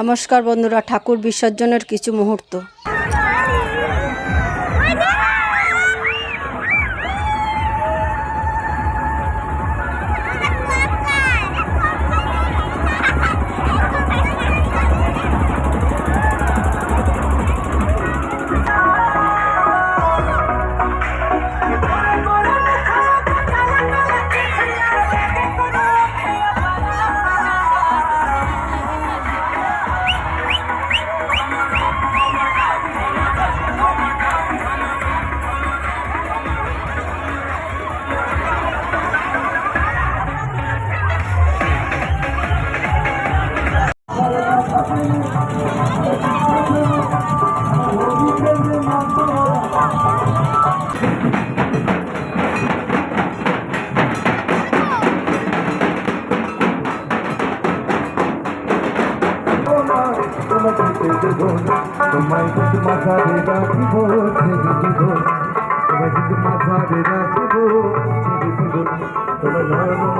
নমস্কার বন্ধুরা ঠাকুর বিসর্জনের কিছু মুহূর্ত। রাখিব ছেড়ে দিব তোমায় কিন্তু মাথারে রাখিব ছেড়ে দিব তোমায় নয়ন মাঝে রাখিব ছেড়ে দিব